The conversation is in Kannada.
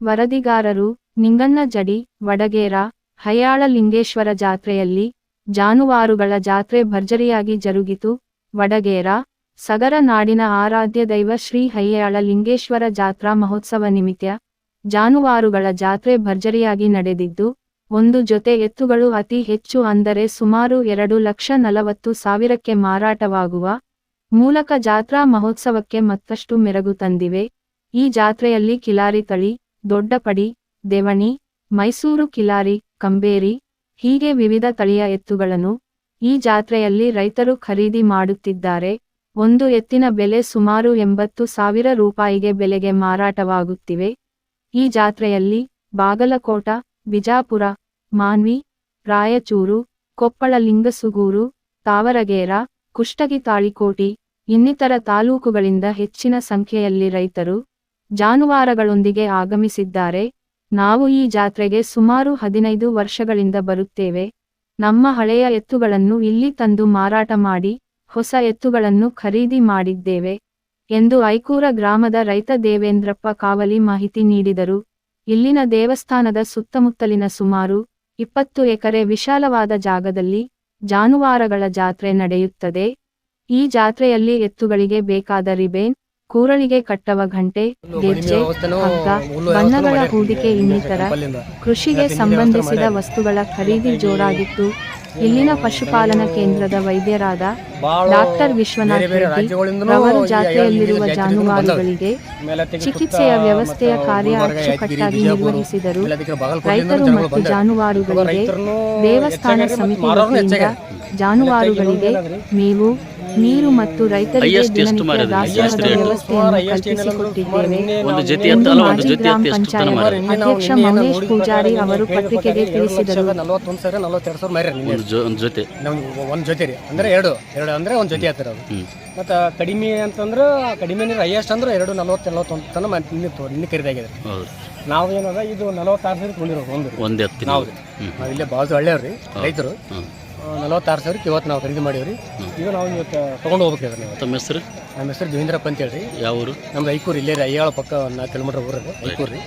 ವರದಿಗಾರರು ನಿಂಗನ್ನ ಜಡಿ, ವಡಗೇರ ಹಯ್ಯಾಳ ಲಿಂಗೇಶ್ವರ ಜಾತ್ರೆಯಲ್ಲಿ ಜಾನುವಾರುಗಳ ಜಾತ್ರೆ ಭರ್ಜರಿಯಾಗಿ ಜರುಗಿತು. ವಡಗೇರ, ಸಗರ ನಾಡಿನ ಆರಾಧ್ಯ ದೈವ ಶ್ರೀ ಹಯ್ಯಾಳ ಲಿಂಗೇಶ್ವರ ಜಾತ್ರಾ ಮಹೋತ್ಸವ ನಿಮಿತ್ತ ಜಾನುವಾರುಗಳ ಜಾತ್ರೆ ಭರ್ಜರಿಯಾಗಿ ನಡೆದಿದ್ದು, ಒಂದು ಜೊತೆ ಎತ್ತುಗಳು ಅತಿ ಹೆಚ್ಚು ಅಂದರೆ ಸುಮಾರು ಎರಡು ಲಕ್ಷ ನಲವತ್ತು ಸಾವಿರಕ್ಕೆ ಮಾರಾಟವಾಗುವ ಮೂಲಕ ಜಾತ್ರಾ ಮಹೋತ್ಸವಕ್ಕೆ ಮತ್ತಷ್ಟು ಮೆರಗು ತಂದಿವೆ. ಈ ಜಾತ್ರೆಯಲ್ಲಿ ಕಿಲಾರಿ ತಳಿ ದೊಡ್ಡಪಡಿ, ದೇವಣಿ, ಮೈಸೂರು ಕಿಲಾರಿ, ಕಂಬೇರಿ, ಹೀಗೆ ವಿವಿಧ ತಳಿಯ ಎತ್ತುಗಳನ್ನು ಈ ಜಾತ್ರೆಯಲ್ಲಿ ರೈತರು ಖರೀದಿ ಮಾಡುತ್ತಿದ್ದಾರೆ. ಒಂದು ಎತ್ತಿನ ಬೆಲೆ ಸುಮಾರು ಎಂಬತ್ತು ಸಾವಿರ ರೂಪಾಯಿಗೆ ಬೆಲೆಗೆ ಮಾರಾಟವಾಗುತ್ತಿವೆ. ಈ ಜಾತ್ರೆಯಲ್ಲಿ ಬಾಗಲಕೋಟ, ಬಿಜಾಪುರ, ಮಾನ್ವಿ, ರಾಯಚೂರು ಕೊಪ್ಪಳ ಲಿಂಗಸುಗೂರು ತಾವರಗೇರ, ಕುಷ್ಟಗಿ ತಾಳಿಕೋಟಿ ಇನ್ನಿತರ ತಾಲೂಕುಗಳಿಂದ ಹೆಚ್ಚಿನ ಸಂಖ್ಯೆಯಲ್ಲಿ ರೈತರು ಜಾನುವಾರುಗಳೊಂದಿಗೆ ಆಗಮಿಸಿದ್ದಾರೆ. ನಾವು ಈ ಜಾತ್ರೆಗೆ ಸುಮಾರು ಹದಿನೈದು ವರ್ಷಗಳಿಂದ ಬರುತ್ತೇವೆ. ನಮ್ಮ ಹಳೆಯ ಎತ್ತುಗಳನ್ನು ಇಲ್ಲಿ ತಂದು ಮಾರಾಟ ಮಾಡಿ, ಹೊಸ ಎತ್ತುಗಳನ್ನು ಖರೀದಿ ಮಾಡಿದ್ದೇವೆ ಎಂದು ಐಕೂರ ಗ್ರಾಮದ ರೈತ ದೇವೇಂದ್ರಪ್ಪ ಕಾವಲಿ ಮಾಹಿತಿ ನೀಡಿದರು. ಇಲ್ಲಿನ ದೇವಸ್ಥಾನದ ಸುತ್ತಮುತ್ತಲಿನ ಸುಮಾರು ಇಪ್ಪತ್ತು ಎಕರೆ ವಿಶಾಲವಾದ ಜಾಗದಲ್ಲಿ ಜಾನುವಾರಗಳ ಜಾತ್ರೆ ನಡೆಯುತ್ತದೆ. ಈ ಜಾತ್ರೆಯಲ್ಲಿ ಎತ್ತುಗಳಿಗೆ ಬೇಕಾದ ರಿಬೇನ್ ಕೂರಳಿಗೆ ಕಟ್ಟವ ಘಂಟೆ ಗೆಜ್ಜೆ ಹಗ್ಗ ಬಣ್ಣಗಳ ಹೂಡಿಕೆ ಇನ್ನಿತರ ಕೃಷಿಗೆ ಸಂಬಂಧಿಸಿದ ವಸ್ತುಗಳ ಖರೀದಿ ಜೋರಾಗಿತ್ತು. ಇಲ್ಲಿನ ಪಶುಪಾಲನಾ ಕೇಂದ್ರದ ವೈದ್ಯರಾದ ಡಾಕ್ಟರ್ ವಿಶ್ವನಾಥ್ ರೆಡ್ಡಿ ರವರು ಜಾತ್ರೆಯಲ್ಲಿರುವ ಜಾನುವಾರುಗಳಿಗೆ ಚಿಕಿತ್ಸೆಯ ವ್ಯವಸ್ಥೆಯ ಕಾರ್ಯ ಅಚ್ಚುಕಟ್ಟಾಗಿ ನಿರ್ವಹಿಸಿದರು. ರೈತರು ಮತ್ತು ಜಾನುವಾರುಗಳಿಗೆ ದೇವಸ್ಥಾನ ಸಮಿತಿ ವತಿಯಿಂದ ಜಾನುವಾರುಗಳಿಗೆ ಮೇವು ನೀರು ಮತ್ತು ರೈತರಿಗೆ ದಿನನಿತ್ಯ? ದಾಸೋಹದ ವ್ಯವಸ್ಥೆಯನ್ನು ಕಲ್ಪಿಸಿಕೊಟ್ಟಿದ್ದೇವೆ. ಎಂದು ಮಾಜಿ ಗ್ರಾಮ ಪಂಚಾಯತ್? ಅಧ್ಯಕ್ಷ ಮೌನೇಶ್ ಪೂಜಾರಿ ಅವರು ಪತ್ರಿಕೆಗೆ ತಿಳಿಸಿದರು. ನಲವತ್ತೊಂದು ಸಾವಿರ ನಲವತ್ತೆರಡು ಸಾವಿರ ಮಾರಿ ಒಂದು ಜೊ ಒಂದು ಜೊತೆ. ಒಂದು ಜೊತೆ ರೀ. ಅಂದ್ರೆ ಎರಡು. ಎರಡು ಅಂದ್ರೆ ಒಂದು ಜೊತೆ ಆಗ್ತಾರೆ ಅದು. ಹ್ಮ್. ಮತ್ತು ಕಡಿಮೆ ಅಂತಂದ್ರೆ ಕಡಿಮೆ ನೀರು ಹೈಯೆಸ್ಟ್ ಅಂದ್ರೆ ಎರಡು ನಲವತ್ತು ನಲವತ್ತೊಂದು ತನ ನಿನ್ನೆ ಹೌದು. ನಾವು ಏನದ ಇದು ನಲವತ್ತಾರು ಸಾವಿರ ತೊಗೊಂಡಿರೋದು ಒಂದು ಒಂದು ನಾವು ಇಲ್ಲೇ ಬಾಜು ಹಳ್ಳಿಯವ್ರಿ ರೈತರು. ನಲವತ್ತಾರು ಸಾವಿರಕ್ಕೆ ಇವತ್ತು ನಾವು ಖರೀದಿ ಮಾಡೀವ್ರಿ. ಈಗ ನಾವು ಇವತ್ತು ತೊಗೊಂಡು ಹೋಗ್ಬೇಕು ನೀವು ನಮ್ಮ ಹೆಸರು? ನಮ್ಮ ಹೆಸರು ದೇವೇಂದ್ರಪ್ಪ ಅಂತ ರೀ ಯಾವ ಊರು? ನಮ್ದು ಐಕೂರು ಇಲ್ಲೇ ರೀ ಐಯಾಳ ಪಕ್ಕ ಒಂದು ನಾಲ್ಕು ಕಿಲೋಮೀಟ್ರ್ ಊರಲ್ಲಿ ಐಕೂರು ರೀ.